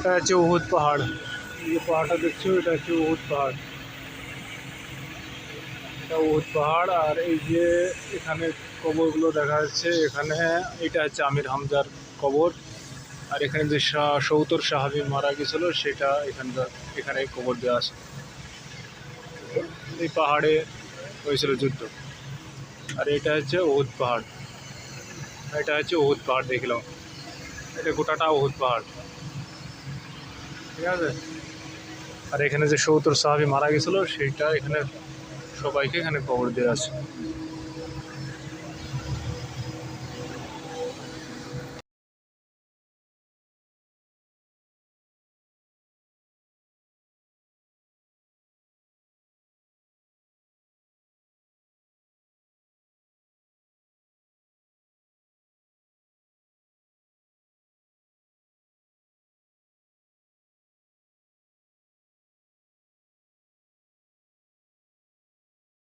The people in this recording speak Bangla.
এটা হচ্ছে উহুদ পাহাড়। এই যে পাহাড়টা দেখছ, এটা হচ্ছে উহুদ পাহাড়। এটা উহুদ পাহাড়, আর এই যে এখানে কবরগুলো দেখা যাচ্ছে, এখানে এটা হচ্ছে আমির হামজার কবর। আর এখানে যে শাহ, সৌতর সাহাবি মারা গেছিল, সেটা এখানকার, এখানে কবর দেওয়া আছে। এই পাহাড়ে হয়েছিল যুদ্ধ। আর এটা হচ্ছে উহুদ পাহাড়। এটা হচ্ছে উহুদ পাহাড়, দেখলাম। এটা গোটাটা উহুদ পাহাড়। ঠিক আছে? আর এখানে যে সৌতর সাহাবি মারা গেছিল, সেইটা এখানে সবাইকে এখানে কবর দিয়ে আছে।